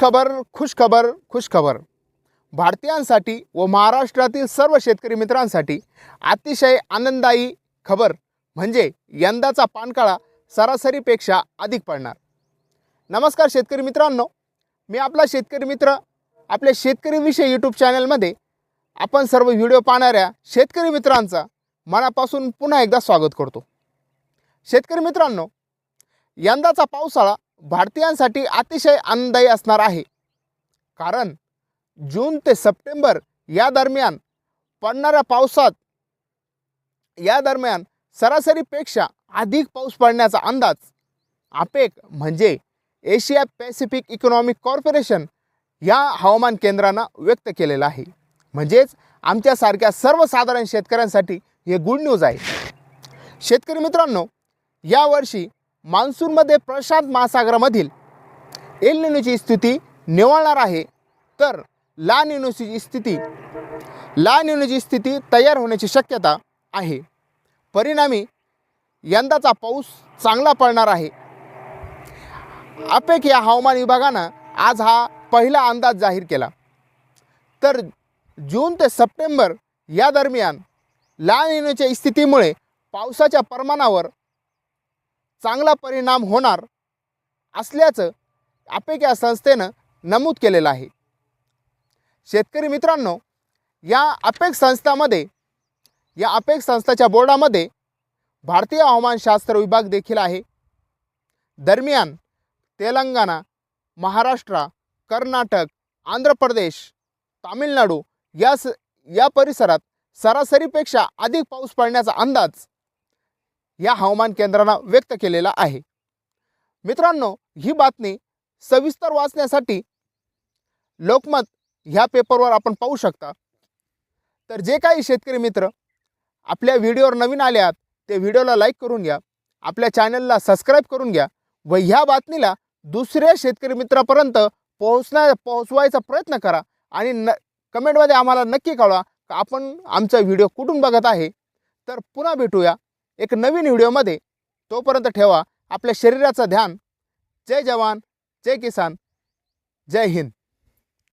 खबर खुश खबर खुश खबर. भारतीयांसाठी व महाराष्ट्रातील सर्व शेतकरी मित्रांसाठी अतिशय आनंददायी खबर म्हणजे यंदाचा पानकाळा सरासरीपेक्षा अधिक पडणार. नमस्कार शेतकरी मित्रांनो. मी आपला शेतकरी मित्र आपल्या शेतकरीविषयी यूट्यूब चॅनलमध्ये आपण सर्व व्हिडिओ पाहणाऱ्या शेतकरी मित्रांचा मनापासून पुन्हा एकदा स्वागत करतो. शेतकरी मित्रांनो यंदाचा पावसाळा भारतीयांसाठी अतिशय आनंददायी असणार आहे. कारण जून ते सप्टेंबर या दरम्यान पडणाऱ्या पावसात या दरम्यान सरासरीपेक्षा अधिक पाऊस पडण्याचा अंदाज आपेक म्हणजे एशिया पॅसिफिक इकॉनॉमिक कॉर्पोरेशन या हवामान केंद्रानं व्यक्त केलेलं आहे. म्हणजेच आमच्यासारख्या सर्वसाधारण शेतकऱ्यांसाठी हे गुड न्यूज आहे. शेतकरी मित्रांनो यावर्षी मान्सूनमध्ये प्रशांत महासागरामधील एल निनोची स्थिती निवळणार आहे. तर ला निनोची स्थिती ला निनोची स्थिती तयार होण्याची शक्यता आहे. परिणामी यंदाचा पाऊस चांगला पडणार आहे. अपेक या हवामान विभागानं आज हा पहिला अंदाज जाहीर केला. तर जून ते सप्टेंबर या दरम्यान ला निनोच्या स्थितीमुळे पावसाच्या प्रमाणावर चांगला परिणाम होणार असल्याचं आपेक या संस्थेनं नमूद केलेलं आहे. शेतकरी मित्रांनो या अपेक संस्थामध्ये या अपेक संस्थाच्या बोर्डामध्ये भारतीय हवामानशास्त्र विभाग देखील आहे. दरम्यान तेलंगणा महाराष्ट्र कर्नाटक आंध्र प्रदेश तामिळनाडू या स या परिसरात सरासरीपेक्षा अधिक पाऊस पडण्याचा अंदाज या हवामान केंद्रानं व्यक्त केलेला आहे. मित्रांनो ही बातमी सविस्तर वाचण्यासाठी लोकमत ह्या पेपरवर आपण पाहू शकता. तर जे काही शेतकरी मित्र आपल्या व्हिडिओवर नवीन आले आहात ते व्हिडिओला लाईक करून घ्या आपल्या चॅनलला सबस्क्राईब करून घ्या व ह्या बातमीला दुसऱ्या शेतकरी मित्रापर्यंत पोहोचण्या पोहोचवायचा प्रयत्न करा आणि न कमेंटमध्ये आम्हाला नक्की कळवा. का आपण आमचा व्हिडिओ कुठून बघत आहे? तर पुन्हा भेटूया. एक नवीन व्हिडिओमध्ये तोपर्यंत ठेवा. आपल्या शरीराचं ध्यान. जय जवान जय किसान जय हिंद.